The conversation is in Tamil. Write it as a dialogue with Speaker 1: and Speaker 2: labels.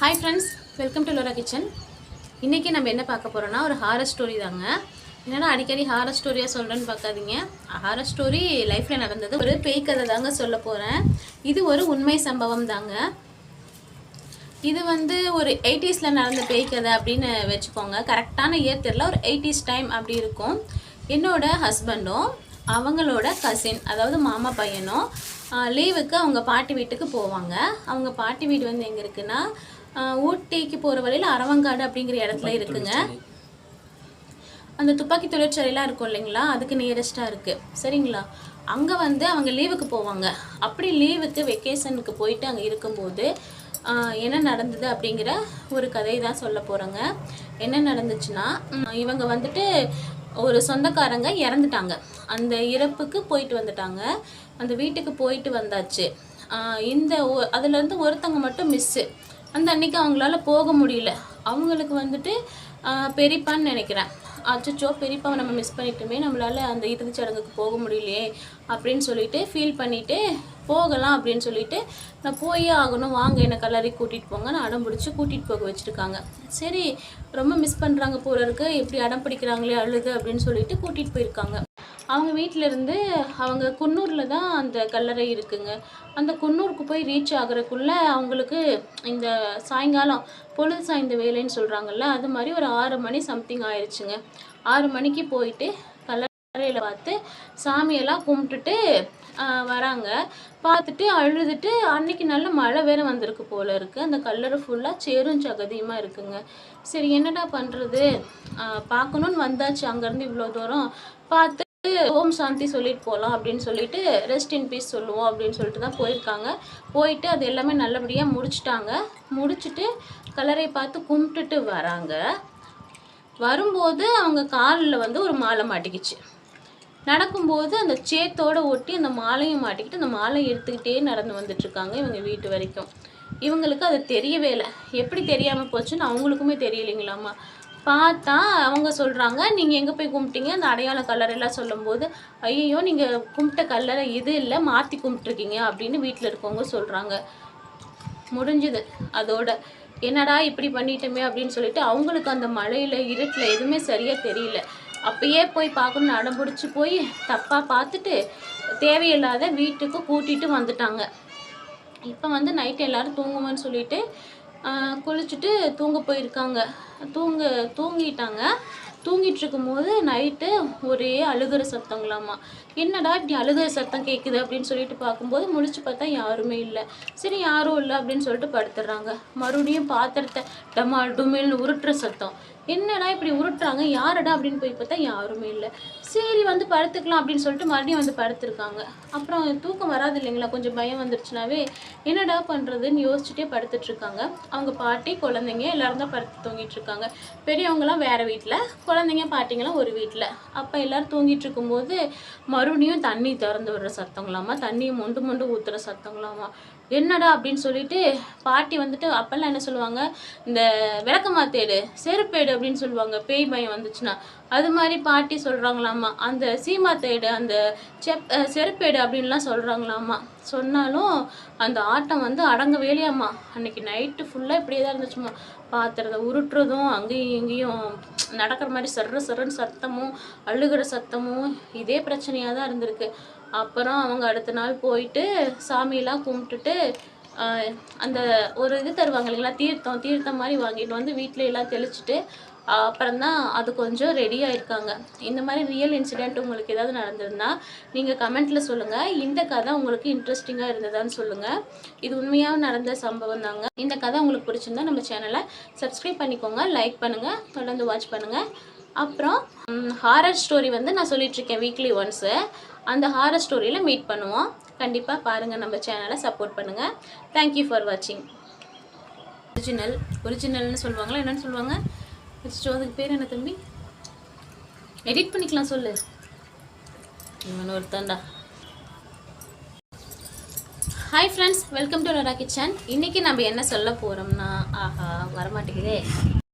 Speaker 1: Hi friends welcome to Lora kitchen இன்றைக்கி நம்ம என்ன பார்க்க போகிறோன்னா ஒரு ஹாரர் ஸ்டோரி தாங்க. என்னென்னா அடிக்கடி ஹாரர் ஸ்டோரியாக சொல்கிறேன்னு பார்க்காதீங்க. ஹாரர் ஸ்டோரி லைஃப்பில் நடந்தது ஒரு பேய் கதை தாங்க சொல்ல போகிறேன் இது ஒரு உண்மை சம்பவம் தாங்க. இது வந்து ஒரு எயிட்டிஸில் நடந்த பேய் கதை அப்படின்னு வச்சுக்கோங்க. கரெக்டான இயர் தெரில ஒரு எயிட்டிஸ் டைம் அப்படி இருக்கும். என்னோட ஹஸ்பண்டும் அவங்களோட கசின் அதாவது மாமா பையனும் லீவுக்கு அவங்க பாட்டி வீட்டுக்கு போவாங்க. அவங்க பாட்டி வீடு வந்து எங்கே இருக்குன்னா ஊட்டிக்கு போகிற வழியில் அரவங்காடு அப்படிங்கிற இடத்துல இருக்குங்க. அந்த துப்பாக்கி தொழிற்சாலையெல்லாம் இருக்கும் இல்லைங்களா? அதுக்கு நியரஸ்ட்டாக இருக்குது சரிங்களா? அங்கே வந்து அவங்க லீவுக்கு போவாங்க. அப்படி லீவுக்கு வெக்கேஷனுக்கு போயிட்டு அங்கே இருக்கும்போது என்ன நடந்தது அப்படிங்கிற ஒரு கதை தான் சொல்ல போகிறேங்க என்ன நடந்துச்சுன்னா இவங்க வந்துட்டு ஒரு சொந்தக்காரங்க இறந்துட்டாங்க. அந்த இறப்புக்கு போயிட்டு வந்துட்டாங்க. அந்த வீட்டுக்கு போயிட்டு வந்தாச்சு. இந்த அதுலேருந்து ஒருத்தங்க மட்டும் மிஸ்ஸு அந்த அன்னைக்கு அவங்களால போக முடியல. அவங்களுக்கு வந்துட்டு பெரியப்பான்னு நினைக்கிறேன். அச்சச்சோ பெரியப்பாவை நம்ம மிஸ் பண்ணிட்டோமே நம்மளால அந்த இறுதிச் சடங்குக்கு போக முடியலையே அப்படின்னு சொல்லிட்டு ஃபீல் பண்ணிட்டு போகலாம் அப்படின்னு சொல்லிட்டு நான் போயே ஆகணும் வாங்க என்னை கல்லறை கூட்டிகிட்டு போங்க நான் அடம் பிடிச்சி கூட்டிகிட்டு போக வச்சுருக்காங்க. சரி ரொம்ப மிஸ் பண்ணுறாங்க போகிறதுக்கு எப்படி அடம் பிடிக்கிறாங்களே அழுது அப்படின்னு சொல்லிட்டு கூட்டிகிட்டு போயிருக்காங்க. அவங்க வீட்டிலேருந்து அவங்க குன்னூரில் தான் அந்த கல்லறை இருக்குங்க. அந்த குன்னூருக்கு போய் ரீச் ஆகுறதுக்குள்ள அவங்களுக்கு இந்த சாயங்காலம் பொழுது சாய்ந்த வேலைன்னு சொல்கிறாங்கல்ல அது மாதிரி ஒரு ஆறு மணி சம்திங் ஆயிடுச்சுங்க ஆறு மணிக்கு போயிட்டு கல்லறையில் பார்த்து சாமியெல்லாம் கும்பிட்டுட்டு வராங்க. பார்த்துட்டு அழுதுட்டு அன்னைக்கு நல்ல மழை வேற வந்திருக்கு போல இருக்குது அந்த கல்லறை ஃபுல்லாக சேரும் சகதியுமாக இருக்குங்க. சரி என்னடா பண்ணுறது பார்க்கணுன்னு வந்தாச்சு. அங்கேருந்து இவ்வளோ தூரம். பார்த்து ஓம் சாந்தி சொல்லிட்டு போகலாம் அப்படின்னு சொல்லிட்டு ரெஸ்ட் இன் பீஸ் சொல்லுவோம் அப்படின்னு சொல்லிட்டு தான் போயிருக்காங்க. போயிட்டு அது எல்லாமே நல்லபடியாக முடிச்சிட்டாங்க. முடிச்சுட்டு கலரை பார்த்து கும்பிட்டுட்டு வராங்க. வரும்போது அவங்க காலில் வந்து ஒரு மாலை மாட்டிக்கிச்சு. நடக்கும்போது அந்த சேத்தோடு ஒட்டி அந்த மாலையும் மாட்டிக்கிட்டு அந்த மாலை எடுத்துக்கிட்டே நடந்து வந்துட்டுருக்காங்க இவங்க வீட்டு வரைக்கும். இவங்களுக்கு அது தெரியவே இல்லை. எப்படி தெரியாமல் போச்சுன்னு அவங்களுக்குமே தெரியலைங்களாம்மா பார்த்தா அவங்க சொல்கிறாங்க நீங்கள் எங்கே போய் கும்பிட்டீங்க? அந்த அடையாள கல்லறையெல்லாம் சொல்லும்போது ஐயோ நீங்கள் கும்பிட்ட கல்லறை இது இல்லை மாற்றி கும்பிட்ருக்கீங்க அப்படின்னு வீட்டில் இருக்கவங்க சொல்கிறாங்க முடிஞ்சுது. அதோட என்னடா இப்படி பண்ணிட்டோமே? அப்படின்னு சொல்லிட்டு அவங்களுக்கு அந்த மழையில் இருட்டில் எதுவுமே சரியாக தெரியல. அப்பயே போய் பார்க்கணும்னு அடம்பிடிச்சு போய் தப்பாக பார்த்துட்டு தேவையில்லாத வீட்டுக்கு கூட்டிட்டு வந்துட்டாங்க. இப்போ வந்து நைட் எல்லாரும் தூங்குவோன்னு சொல்லிட்டு குளிச்சுட்டு தூங்க போயிருக்காங்க. தூங்க தூங்கிட்டாங்க. தூங்கிட்டு இருக்கும்போது நைட்டு ஒரே அழுகிற சத்தங்களாமா. என்னடா இப்படி அழுகிற சத்தம் கேட்குது அப்படின்னு சொல்லிட்டு பார்க்கும்போது முழிச்சு பார்த்தா யாருமே இல்லை. சரி யாரும் இல்லை அப்படின்னு சொல்லிட்டு படுத்துடுறாங்க மறுபடியும் பாத்திரத்தை டமால் டுமில்னு உருட்டுற சத்தம். என்னடா இப்படி உருட்டுறாங்க? யாரடா அப்படின்னு போய் பார்த்தா யாருமே இல்லை. சரி வந்து படுத்துக்கலாம் அப்படின்னு சொல்லிட்டு மறுபடியும் வந்து படுத்துருக்காங்க. அப்புறம் தூக்கம் வராது இல்லைங்களா? கொஞ்சம் பயம் வந்துருச்சுனாவே என்னடா பண்ணுறதுன்னு யோசிச்சுட்டே படுத்துட்ருக்காங்க. அவங்க பாட்டி குழந்தைங்க எல்லோரும் தான் படுத்து தூங்கிட்டு இருக்காங்க பெரியவங்களாம் வேறு வீட்டில் குழந்தைங்க பாட்டிங்களாம் ஒரு வீட்டில் அப்போ எல்லோரும் தூங்கிட்டு இருக்கும்போது மறுபடியும் தண்ணி திறந்து விடுற சத்தங்களாமா? தண்ணியை மொண்டு மொண்டு ஊற்றுற சத்தங்களாமா? என்னடா அப்படின்னு சொல்லிட்டு பாட்டி வந்துட்டு அப்பெல்லாம் என்ன சொல்லுவாங்க? இந்த விளக்கமாத்தேடு செருப்பேடு அப்படின்னு சொல்லுவாங்க. பேய் பயம் வந்துச்சுன்னா. அது மாதிரி பாட்டி சொல்கிறாங்களாமா அந்த சீமாத்தேடு அந்த செப் செருப்பேடு அப்படின்லாம் சொல்கிறாங்களாமா சொன்னாலும் அந்த ஆட்டம் வந்து அடங்க வேலையாம்மா அன்னைக்கு நைட்டு ஃபுல்லாக இப்படியே தான் இருந்துச்சுமா பாத்திரத்தை உருட்டுறதும் அங்கேயும் இங்கேயும் நடக்கிற மாதிரி சர்ற சர்றன்னு சத்தமும் அழுகிற சத்தமும் இதே பிரச்சனையாக தான் இருந்திருக்கு. அப்புறம் அவங்க அடுத்த நாள் போயிட்டு சாமியெல்லாம் கும்பிட்டுட்டு அந்த ஒரு இது தருவாங்க இல்லைங்களா? தீர்த்தம் தீர்த்தம் மாதிரி வாங்கிட்டு வந்து வீட்டில எல்லாம் தெளிச்சுட்டு அப்புறம் தான் அது கொஞ்சம் ரெடி ஆயிருக்காங்க. இந்த மாதிரி ரியல் இன்சிடென்ட் உங்களுக்கு ஏதாவது நடந்திருந்தா நீங்கள் கமெண்ட்டில் சொல்லுங்கள் இந்த கதை உங்களுக்கு இன்ட்ரெஸ்டிங்காக இருந்ததான்னு சொல்லுங்கள் இது உண்மையாக நடந்த சம்பவம் தாங்க. இந்த கதை உங்களுக்கு பிடிச்சிருந்தா நம்ம சேனலை சப்ஸ்கிரைப் பண்ணிக்கோங்க லைக் பண்ணுங்கள் தொடர்ந்து வாட்ச் பண்ணுங்கள் அப்புறம் ஹாரர் ஸ்டோரி வந்து நான் சொல்லிட்டு இருக்கேன் வீக்லி ஒன்ஸு அந்த ஹாரர் ஸ்டோரியில் மீட் பண்ணுவோம். கண்டிப்பாக பாருங்கள் நம்ம சேனலை சப்போர்ட் பண்ணுங்கள் தேங்க்யூ ஃபார் வாட்சிங் ஒரிஜினல் ஒரிஜினல்னு சொல்லுவாங்களா என்னென்னு சொல்லுவாங்க? அச்சோ அதுக்கு பேர் என்ன தம்பி? எடிட் பண்ணிக்கலாம் சொல்லு. இவன் ஒருத்தன்டா. Hi friends welcome to Lada kitchen இன்றைக்கி நம்ம என்ன சொல்ல போகிறோம்னா ஆஹா வரமாட்டேங்குதே.